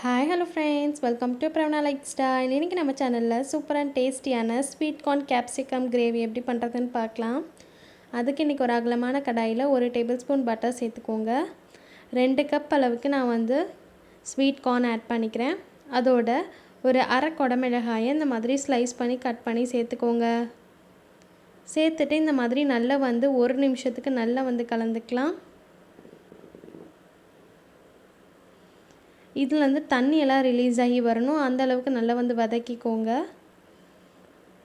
Hi hello friends welcome to Pravana like style இன்றைக்கி நம்ம சேனலில் சூப்பரான டேஸ்டியான ஸ்வீட் கார்ன் கேப்சிகம் கிரேவி எப்படி பண்ணுறதுன்னு பார்க்கலாம். அதுக்கு இன்றைக்கி ஒரு அகலமான கடாயில் ஒரு டேபிள் ஸ்பூன் பட்டர் சேர்த்துக்கோங்க. ரெண்டு கப் அளவுக்கு நான் வந்து ஸ்வீட் கார்ன் ஆட் பண்ணிக்கிறேன். அதோட ஒரு அரை குடமிளகாயை இந்த மாதிரி ஸ்லைஸ் பண்ணி கட் பண்ணி சேர்த்துக்கோங்க. சேர்த்துட்டு இந்த மாதிரி நல்லா வந்து ஒரு நிமிஷத்துக்கு நல்லா வந்து கலந்துக்கலாம். இதுலேருந்து தண்ணி எல்லாம் ரிலீஸ் ஆகி வரணும். அந்த அளவுக்கு நல்லா வந்து வதக்கிக்கோங்க.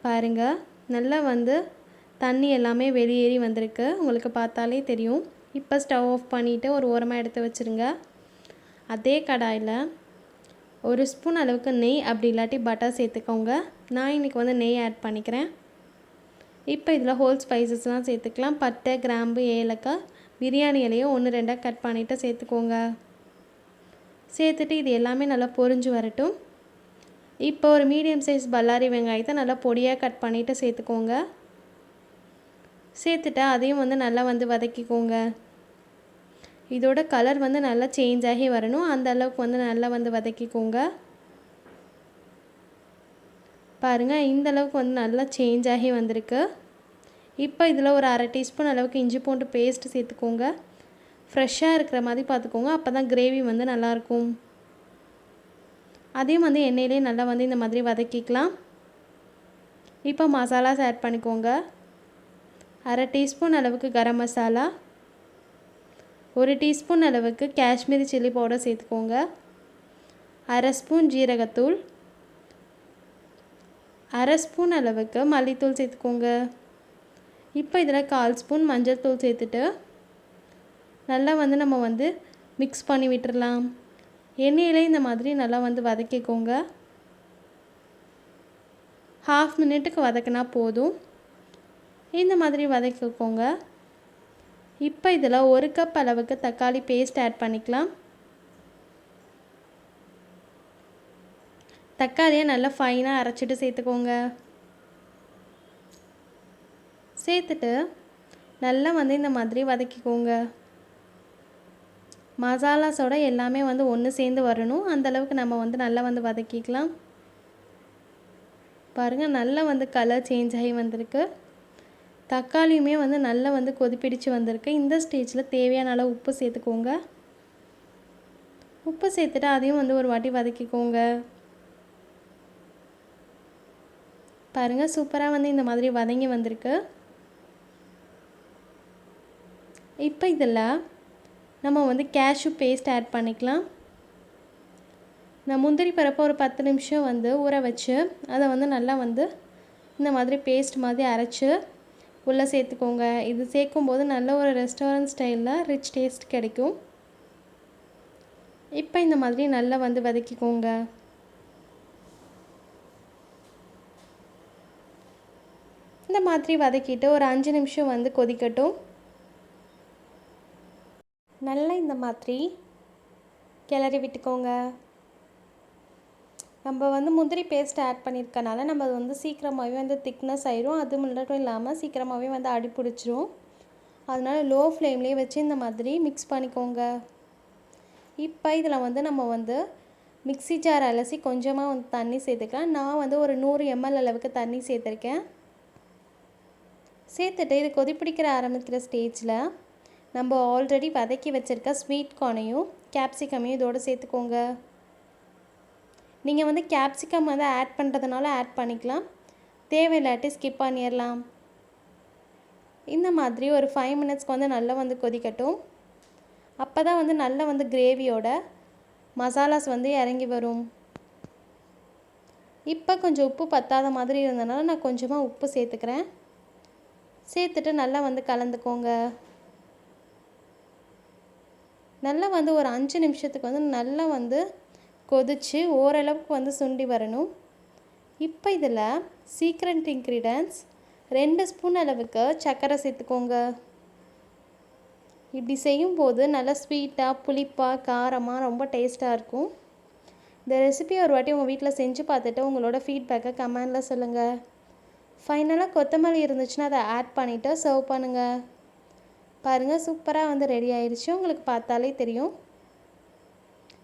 பாருங்கள் நல்லா வந்து தண்ணி எல்லாமே வெளியேறி வந்திருக்கு. உங்களுக்கு பார்த்தாலே தெரியும். இப்போ ஸ்டவ் ஆஃப் பண்ணிவிட்டு ஒரு ஓரமாக எடுத்து வச்சுருங்க. அதே கடாயில் ஒரு ஸ்பூன் அளவுக்கு நெய் அப்படி இல்லாட்டி பட்டர் சேர்த்துக்கோங்க. நான் இன்றைக்கி வந்து நெய் ஆட் பண்ணிக்கிறேன். இப்போ இதில் ஹோல் ஸ்பைசஸ்லாம் சேர்த்துக்கலாம். பட்டை கிராம்பு ஏலக்காய் பிரியாணி இலையும் ஒன்று ரெண்டாக கட் பண்ணிவிட்டு சேர்த்துக்கோங்க. சேர்த்துட்டு இது எல்லாமே நல்லா பொரிஞ்சு வரட்டும். இப்போ ஒரு மீடியம் சைஸ் பல்லாரி வெங்காயத்தை நல்லா பொடியாக கட் பண்ணிவிட்டு சேர்த்துக்கோங்க. சேர்த்துட்டா அதையும் வந்து நல்லா வந்து வதக்கிக்கோங்க. இதோட கலர் வந்து நல்லா சேஞ்ச் ஆகி வரணும். அந்த அளவுக்கு வந்து நல்லா வந்து வதக்கிக்கோங்க. பாருங்கள் இந்த அளவுக்கு வந்து நல்லா சேஞ்ச் ஆகி வந்திருக்கு. இப்போ இதில் ஒரு அரை டீஸ்பூன் அளவுக்கு இஞ்சி பூண்டு பேஸ்ட் சேர்த்துக்கோங்க. ஃப்ரெஷ்ஷாக இருக்கிற மாதிரி பார்த்துக்கோங்க. அப்போ தான் கிரேவி வந்து நல்லாயிருக்கும். அதையும் வந்து எண்ணெயிலே நல்லா வந்து இந்த மாதிரி வதக்கிக்கலாம். இப்போ மசாலாஸ் ஆட் பண்ணிக்கோங்க. அரை டீஸ்பூன் அளவுக்கு கரம் மசாலா. ஒரு டீஸ்பூன் அளவுக்கு காஷ்மீரி சில்லி பவுடர் சேர்த்துக்கோங்க. அரை ஸ்பூன் ஜீரகத்தூள். அரை ஸ்பூன் அளவுக்கு மல்லித்தூள் சேர்த்துக்கோங்க. இப்போ இதில் கால் ஸ்பூன் மஞ்சள் தூள் சேர்த்துட்டு நல்லா வந்து நம்ம வந்து மிக்ஸ் பண்ணி விட்டுடலாம் எண்ணெயிலே இந்த மாதிரி நல்லா வந்து வதக்கிக்கோங்க. ஹாஃப் மினிட்டுக்கு வதக்கினா போதும். இந்த மாதிரி வதக்கிக்கோங்க. இப்போ இதில் ஒரு கப் அளவுக்கு தக்காளி பேஸ்ட் ஆட் பண்ணிக்கலாம். தக்காளியை நல்லா ஃபைனாக அரைச்சிட்டு சேர்த்துக்கோங்க. சேர்த்துட்டு நல்லா வந்து இந்த மாதிரி வதக்கிக்கோங்க. மசாலாஸோட எல்லாமே வந்து ஒன்று சேர்ந்து வரணும். அந்தளவுக்கு நம்ம வந்து நல்லா வந்து வதக்கிக்கலாம். பாருங்கள் நல்லா வந்து கலர் சேஞ்ச் ஆகி வந்திருக்கு. தக்காளியுமே வந்து நல்லா வந்து கொதிப்பிடிச்சு வந்திருக்கு. இந்த ஸ்டேஜில் தேவையான அளவு உப்பு சேர்த்துக்கோங்க. உப்பு சேர்த்துட்டு அதையும் வந்து ஒரு வாட்டி வதக்கிக்கோங்க. பாருங்கள் சூப்பராக வந்து இந்த மாதிரி வதங்கி வந்திருக்கு. இப்போ இதில் நம்ம வந்து கேஷ்யூ பேஸ்ட் ஆட் பண்ணிக்கலாம். நான் முந்திரி பருப்பை ஒரு பத்து நிமிஷம் வந்து ஊற வச்சு அதை வந்து நல்லா வந்து இந்த மாதிரி பேஸ்ட் மாதிரி அரைச்சி உள்ளே சேர்த்துக்கோங்க. இது சேர்க்கும்போது நல்ல ஒரு ரெஸ்டாரண்ட் ஸ்டைலில் ரிச் டேஸ்ட் கிடைக்கும். இப்போ இந்த மாதிரி நல்லா வந்து வதக்கிக்கோங்க. இந்த மாதிரி வதக்கிட்டு ஒரு அஞ்சு நிமிஷம் வந்து கொதிக்கட்டும். நல்லா இந்த மாதிரி கிளறி விட்டுக்கோங்க. நம்ம வந்து முந்திரி பேஸ்ட் ஆட் பண்ணியிருக்கனால நம்ம அது வந்து சீக்கிரமாகவே வந்து திக்னஸ் ஆயிரும். அது மட்டும் இல்லாமல் சீக்கிரமாகவே வந்து அடி பிடிச்சிரும். அதனால் லோ ஃப்ளேம்லேயே வச்சு இந்த மாதிரி மிக்ஸ் பண்ணிக்கோங்க. இப்போ இதில் வந்து நம்ம வந்து மிக்ஸி ஜார் அலசி கொஞ்சமாக வந்து தண்ணி சேர்த்துக்கலாம். நான் வந்து ஒரு நூறு எம்எல் அளவுக்கு தண்ணி சேர்த்துருக்கேன். சேர்த்துட்டு இது கொதிப்பிடிக்கிற ஆரம்பிக்கிற ஸ்டேஜில் நம்ம ஆல்ரெடி வதக்கி வச்சுருக்க ஸ்வீட் கார்னையும் கேப்சிகமையும் இதோடு சேர்த்துக்கோங்க. நீங்கள் வந்து கேப்சிகம் வந்து ஆட் பண்ணுறதுனால ஆட் பண்ணிக்கலாம். தேவையில்லாட்டி ஸ்கிப் பண்ணிடலாம் இந்த மாதிரி ஒரு ஃபைவ் மினிட்ஸ்க்கு வந்து நல்லா வந்து கொதிக்கட்டும். அப்போ தான் வந்து நல்லா வந்து கிரேவியோட மசாலாஸ் வந்து இறங்கி வரும். இப்போ கொஞ்சம் உப்பு பத்தாத மாதிரி இருந்தனால நான் கொஞ்சமாக உப்பு சேர்த்துக்கிறேன். சேர்த்துட்டு நல்லா வந்து கலந்துக்கோங்க. நல்லா வந்து ஒரு அஞ்சு நிமிஷத்துக்கு வந்து நல்லா வந்து கொதித்து ஓரளவுக்கு வந்து சுண்டி வரணும். இப்போ இதில் சீக்ரெட் இன்க்ரீடியன்ஸ் ரெண்டு ஸ்பூன் அளவுக்கு சர்க்கரை சேர்த்துக்கோங்க. இப்படி செய்யும்போது நல்லா ஸ்வீட்டாக புளிப்பாக காரமாக ரொம்ப டேஸ்ட்டாக இருக்கும். இந்த ரெசிபி ஒரு வாட்டி உங்கள் வீட்டில் செஞ்சு பார்த்துட்டு உங்களோட ஃபீட்பேக்கை கமெண்டில் சொல்லுங்கள் ஃபைனலாக கொத்தமல்லி இருந்துச்சுன்னா அதை ஆட் பண்ணிவிட்டு சர்வ் பண்ணுங்கள் பாருங்கள் சூப்பராக வந்து ரெடி ஆயிடுச்சு உங்களுக்கு பார்த்தாலே தெரியும்.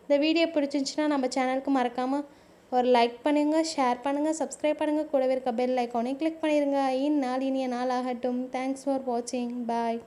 இந்த வீடியோ பிடிச்சிருந்துச்சின்னா நம்ம சேனலுக்கு மறக்காமல் ஒரு லைக் பண்ணுங்கள் ஷேர் பண்ணுங்கள் சப்ஸ்கிரைப் பண்ணுங்கள் கூடவே இருக்க பெல் ஐக்கானையும் கிளிக் பண்ணிடுங்க இந்நாள் இனிய நாள் ஆகட்டும் தேங்க்ஸ் ஃபார் வாட்சிங் பாய்